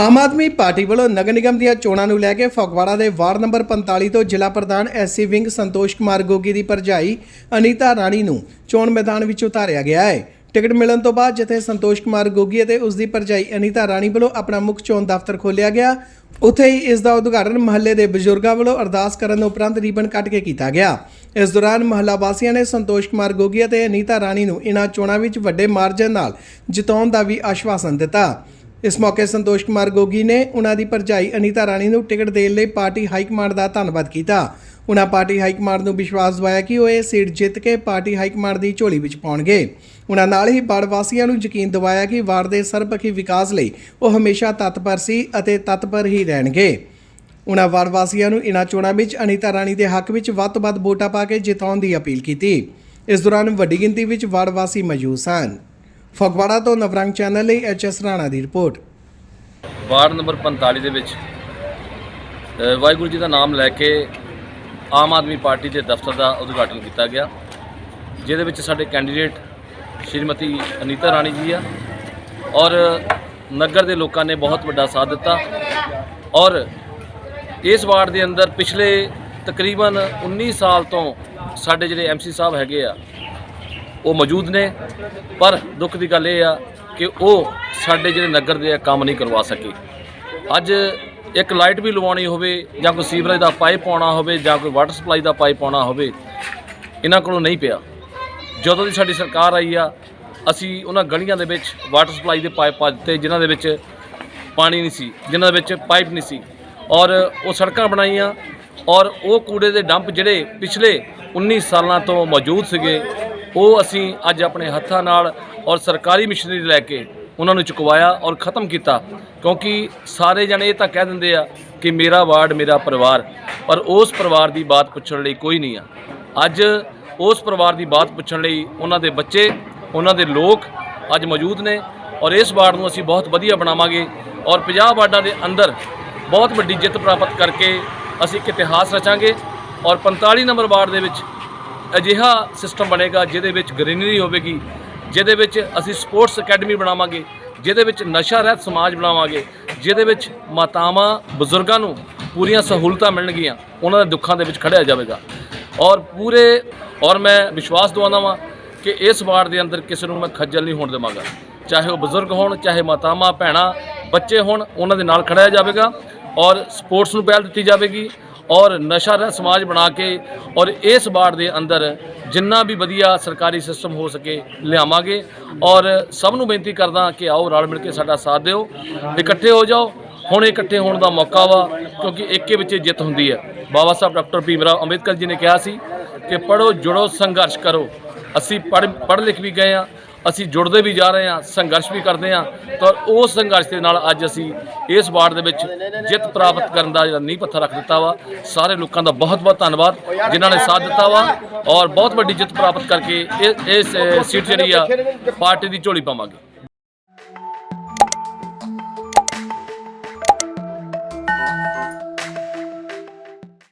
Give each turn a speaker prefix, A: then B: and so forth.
A: Aam Aadmi party ਵੱਲੋਂ ਨਗਰ ਨਿਗਮ ਦੀਆਂ ਚੋਣਾਂ ਨੂੰ ਲੈ ਕੇ ਫਗਵਾੜਾ ਦੇ ਵਾਰਡ ਨੰਬਰ 45 ਤੋਂ ਜ਼ਿਲ੍ਹਾ ਪ੍ਰਧਾਨ ਐਸਸੀ ਵਿੰਗ ਸੰਤੋਸ਼ ਕੁਮਾਰ ਗੋਗੀ ਦੀ ਭਰਜਾਈ ਅਨੀਤਾ ਰਾਣੀ ਨੂੰ ਚੋਣ ਮੈਦਾਨ ਵਿੱਚ ਉਤਾਰਿਆ ਗਿਆ ਹੈ। ਟਿਕਟ ਮਿਲਣ ਤੋਂ ਬਾਅਦ ਜਿੱਥੇ ਸੰਤੋਸ਼ ਕੁਮਾਰ ਗੋਗੀ ਅਤੇ ਉਸ ਦੀ ਭਰਜਾਈ ਅਨੀਤਾ ਰਾਣੀ ਵੱਲੋਂ ਆਪਣਾ ਮੁੱਖ ਚੋਣ ਦਫ਼ਤਰ ਖੋਲ੍ਹਿਆ ਗਿਆ, ਉੱਥੇ ਹੀ ਇਸ ਦਾ ਉਦਘਾਟਨ ਮਹੱਲੇ ਦੇ ਬਜ਼ੁਰਗਾਂ ਵੱਲੋਂ ਅਰਦਾਸ ਕਰਨ ਉਪਰੰਤ ਰੀਬਨ ਕੱਟ ਕੇ ਕੀਤਾ ਗਿਆ। ਇਸ ਦੌਰਾਨ ਮਹੱਲਾ ਵਾਸੀਆਂ ਨੇ ਸੰਤੋਸ਼ ਕੁਮਾਰ ਗੋਗੀ ਅਤੇ ਅਨੀਤਾ ਰਾਣੀ ਨੂੰ ਇਨ੍ਹਾਂ ਚੋਣਾਂ ਵਿੱਚ ਵੱਡੇ ਮਾਰਜਨ ਨਾਲ ਜਿਤਾਉਣ ਦਾ ਵੀ ਆਸ਼ਵਾਸਨ ਦਿੱਤਾ। ਇਸ ਮੌਕੇ ਸੰਤੋਸ਼ ਕੁਮਾਰ ਗੋਗੀ ਨੇ ਉਹਨਾਂ ਦੀ ਭਰਜਾਈ ਅਨੀਤਾ ਰਾਣੀ ਨੂੰ ਟਿਕਟ ਦੇਣ ਲਈ ਪਾਰਟੀ ਹਾਈ ਕਮਾਂਡ ਦਾ ਧੰਨਵਾਦ ਕੀਤਾ। ਉਹਨਾਂ ਪਾਰਟੀ ਹਾਈ ਕਮਾਂਡ ਨੂੰ ਵਿਸ਼ਵਾਸ ਦਿਵਾਇਆ ਕਿ ਉਹ ਇਹ ਸੀਟ ਜਿੱਤ ਕੇ ਪਾਰਟੀ ਹਾਈ ਕਮਾਂਡ ਦੀ ਝੋਲੀ ਵਿੱਚ ਪਾਉਣਗੇ। ਉਹਨਾਂ ਨਾਲ ਹੀ ਵਾਰਡ ਵਾਸੀਆਂ ਨੂੰ ਯਕੀਨ ਦਿਵਾਇਆ ਕਿ ਵਾਰਡ ਦੇ ਸਰਬਪੱਖੀ ਵਿਕਾਸ ਲਈ ਉਹ ਹਮੇਸ਼ਾ ਤਤਪਰ ਸੀ ਅਤੇ ਤਤਪਰ ਹੀ ਰਹਿਣਗੇ। ਉਹਨਾਂ ਵਾਰਡ ਵਾਸੀਆਂ ਨੂੰ ਇਨ੍ਹਾਂ ਚੋਣਾਂ ਵਿੱਚ ਅਨੀਤਾ ਰਾਣੀ ਦੇ ਹੱਕ ਵਿੱਚ ਵੱਧ ਤੋਂ ਵੱਧ ਵੋਟਾਂ ਪਾ ਕੇ ਜਿਤਾਉਣ ਦੀ ਅਪੀਲ ਕੀਤੀ। ਇਸ ਦੌਰਾਨ ਵੱਡੀ ਗਿਣਤੀ ਵਿੱਚ ਵਾਰਡ ਵਾਸੀ ਮੌਜੂਦ ਸਨ। ਫਗਵਾੜਾ ਤੋਂ ਨਵਰੰਗ ਚੈਨਲ ਲਈ ਐਚਐਸ ਰਾਣਾ ਦੀ ਰਿਪੋਰਟ।
B: ਵਾਰਡ ਨੰਬਰ 45 ਦੇ ਵਿੱਚ ਅ, ਵਾਹਿਗੁਰੂ ਜੀ ਦਾ ਨਾਮ ਲੈ ਕੇ ਆਮ ਆਦਮੀ ਪਾਰਟੀ ਦੇ ਦਫ਼ਤਰ ਦਾ ਉਦਘਾਟਨ ਕੀਤਾ ਗਿਆ ਜਿਹਦੇ ਵਿੱਚ ਸਾਡੇ ਕੈਂਡੀਡੇਟ ਸ਼੍ਰੀਮਤੀ ਅਨੀਤਾ ਰਾਣੀ ਜੀ ਆ ਔਰ ਨਗਰ ਦੇ ਲੋਕਾਂ ਨੇ ਬਹੁਤ ਵੱਡਾ ਸਾਥ ਦਿੱਤਾ ਔਰ ਇਸ ਵਾਰਡ ਦੇ ਅੰਦਰ ਪਿਛਲੇ ਤਕਰੀਬਨ 19 ਸਾਲ ਤੋਂ ਸਾਡੇ ਜਿਹੜੇ ਐਮਸੀ ਸਾਹਿਬ ਹੈਗੇ ਆ ਉਹ ਮੌਜੂਦ ਨੇ। ਪਰ ਦੁੱਖ ਦੀ ਗੱਲ ਇਹ ਆ ਕਿ ਉਹ ਸਾਡੇ ਜਿਹੜੇ ਨਗਰ ਦੇ ਆ, ਕੰਮ ਨਹੀਂ ਕਰਵਾ ਸਕੇ। ਅੱਜ ਇੱਕ ਲਾਈਟ ਵੀ ਲਵਾਉਣੀ ਹੋਵੇ ਜਾਂ ਕੋਈ ਸੀਵਰੇਜ ਦਾ ਪਾਈਪ ਪਾਉਣਾ ਹੋਵੇ ਜਾਂ ਕੋਈ ਵਾਟਰ ਸਪਲਾਈ ਦਾ ਪਾਈਪ ਪਾਉਣਾ ਹੋਵੇ, ਇਹਨਾਂ ਕੋਲੋਂ ਨਹੀਂ ਪਿਆ। ਜਦੋਂ ਦੀ ਸਾਡੀ ਸਰਕਾਰ ਆਈ ਆ, ਅਸੀਂ ਉਹਨਾਂ ਗਲੀਆਂ ਦੇ ਵਿੱਚ ਵਾਟਰ ਸਪਲਾਈ ਦੇ ਪਾਈਪ ਪਾ ਦਿੱਤੇ, ਜਿਨ੍ਹਾਂ ਦੇ ਵਿੱਚ ਪਾਣੀ ਨਹੀਂ ਸੀ, ਜਿਨ੍ਹਾਂ ਦੇ ਵਿੱਚ ਪਾਈਪ ਨਹੀਂ ਸੀ। ਔਰ ਉਹ ਸੜਕਾਂ ਬਣਾਈਆਂ ਔਰ ਉਹ ਕੂੜੇ ਦੇ ਡੰਪ ਜਿਹੜੇ ਪਿਛਲੇ 19 ਸਾਲਾਂ ਤੋਂ ਮੌਜੂਦ ਸੀਗੇ ਉਹ ਅਸੀਂ ਅੱਜ ਆਪਣੇ ਹੱਥਾਂ ਨਾਲ ਔਰ ਸਰਕਾਰੀ ਮਸ਼ੀਨਰੀ ਲੈ ਕੇ ਉਹਨਾਂ ਨੂੰ ਚੁਕਵਾਇਆ ਔਰ ਖਤਮ ਕੀਤਾ। ਕਿਉਂਕਿ ਸਾਰੇ ਜਣੇ ਇਹ ਤਾਂ ਕਹਿ ਦਿੰਦੇ ਆ ਕਿ ਮੇਰਾ ਵਾਰਡ, ਮੇਰਾ ਪਰਿਵਾਰ, ਪਰ ਉਸ ਪਰਿਵਾਰ ਦੀ ਬਾਤ ਪੁੱਛਣ ਲਈ ਕੋਈ ਨਹੀਂ ਆ। ਅੱਜ ਉਸ ਪਰਿਵਾਰ ਦੀ ਬਾਤ ਪੁੱਛਣ ਲਈ ਉਹਨਾਂ ਦੇ ਬੱਚੇ, ਉਹਨਾਂ ਦੇ ਲੋਕ ਅੱਜ ਮੌਜੂਦ ਨੇ ਔਰ ਇਸ ਵਾਰਡ ਨੂੰ ਅਸੀਂ ਬਹੁਤ ਵਧੀਆ ਬਣਾਵਾਂਗੇ ਔਰ 50 ਵਾਰਡਾਂ ਦੇ ਅੰਦਰ ਬਹੁਤ ਵੱਡੀ ਜਿੱਤ ਪ੍ਰਾਪਤ ਕਰਕੇ ਅਸੀਂ ਇੱਕ ਇਤਿਹਾਸ ਰਚਾਂਗੇ ਔਰ 45 ਨੰਬਰ ਵਾਰਡ ਦੇ ਵਿੱਚ ਅਜਿਹਾ ਸਿਸਟਮ ਬਣੇਗਾ ਜਿਹਦੇ ਵਿੱਚ ਗ੍ਰੀਨਰੀ ਹੋਵੇਗੀ, ਜਿਹਦੇ ਵਿੱਚ ਅਸੀਂ ਸਪੋਰਟਸ ਅਕੈਡਮੀ ਬਣਾਵਾਂਗੇ, ਜਿਹਦੇ ਵਿੱਚ ਨਸ਼ਾ ਰਹਿਤ ਸਮਾਜ ਬਣਾਵਾਂਗੇ, ਜਿਹਦੇ ਵਿੱਚ ਮਾਤਾਵਾਂ ਬਜ਼ੁਰਗਾਂ ਨੂੰ ਪੂਰੀਆਂ ਸਹੂਲਤਾਂ ਮਿਲਣਗੀਆਂ, ਉਹਨਾਂ ਦੇ ਦੁੱਖਾਂ ਦੇ ਵਿੱਚ ਖੜਿਆ ਜਾਵੇਗਾ। ਔਰ ਪੂਰੇ, ਔਰ ਮੈਂ ਵਿਸ਼ਵਾਸ ਦਵਾਉਂਦਾ ਵਾਂ ਕਿ ਇਸ ਵਾਰਡ ਦੇ ਅੰਦਰ ਕਿਸੇ ਨੂੰ ਮੈਂ ਖੱਜਲ ਨਹੀਂ ਹੋਣ ਦੇਵਾਂਗਾ। ਚਾਹੇ ਉਹ ਬਜ਼ੁਰਗ ਹੋਣ, ਚਾਹੇ ਮਾਤਾਵਾਂ, ਭੈਣਾਂ, ਬੱਚੇ ਹੋਣ, ਉਹਨਾਂ ਦੇ ਨਾਲ ਖੜਿਆ ਜਾਵੇਗਾ ਔਰ ਸਪੋਰਟਸ ਨੂੰ ਪਹਿਲ ਦਿੱਤੀ ਜਾਵੇਗੀ। ਔਰ ਨਸ਼ਾ ਰਹਿਤ ਸਮਾਜ ਬਣਾ ਕੇ ਔਰ ਇਸ ਵਾਰਡ ਦੇ ਅੰਦਰ ਜਿੰਨਾ ਵੀ ਵਧੀਆ ਸਰਕਾਰੀ ਸਿਸਟਮ ਹੋ ਸਕੇ ਲਿਆਵਾਂਗੇ। ਔਰ ਸਭ ਨੂੰ ਬੇਨਤੀ ਕਰਦਾ ਕਿ ਆਓ ਰਲ ਮਿਲ ਕੇ ਸਾਡਾ ਸਾਥ ਦਿਓ, ਇਕੱਠੇ ਹੋ ਜਾਓ। ਹੁਣ ਇਕੱਠੇ ਹੋਣ ਦਾ ਮੌਕਾ ਵਾ, ਕਿਉਂਕਿ ਇੱਕੇ ਵਿੱਚ ਜਿੱਤ ਹੁੰਦੀ ਹੈ। ਬਾਬਾ ਸਾਹਿਬ ਡਾਕਟਰ ਭੀਮਰਾਵ ਅੰਬੇਦਕਰ ਜੀ ਨੇ ਕਿਹਾ ਸੀ ਕਿ ਪੜੋ ਜੁੜੋ, ਸੰਘਰਸ਼ ਕਰੋ। ਅਸੀਂ ਪੜ੍ਹ ਪੜ੍ਹ ਲਿਖ ਵੀ ਗਏ ਆ ਅਸੀਂ ਜੁੜਦੇ ਵੀ ਜਾ ਰਹੇ ਹਾਂ, ਸੰਘਰਸ਼ ਵੀ ਕਰਦੇ ਹਾਂ, ਤਾਂ ਉਸ ਸੰਘਰਸ਼ ਦੇ ਨਾਲ ਅੱਜ ਅਸੀਂ ਇਸ ਵਾਰਡ ਦੇ ਵਿੱਚ ਜਿੱਤ ਪ੍ਰਾਪਤ ਕਰਨ ਦਾ ਜਿਹੜਾ ਨੀਂਹ ਪੱਥਰ ਰੱਖ ਦਿੱਤਾ ਵਾ। ਸਾਰੇ ਲੋਕਾਂ ਦਾ ਬਹੁਤ ਬਹੁਤ ਧੰਨਵਾਦ, ਜਿਨ੍ਹਾਂ ਨੇ ਸਾਥ ਦਿੱਤਾ ਵਾ ਔਰ ਬਹੁਤ ਵੱਡੀ ਜਿੱਤ ਪ੍ਰਾਪਤ ਕਰਕੇ ਇਹ ਇਸ ਸੀਟ ਜਿਹੜੀ ਆ, ਪਾਰਟੀ ਦੀ ਝੋਲੀ ਪਾਵਾਂਗੇ।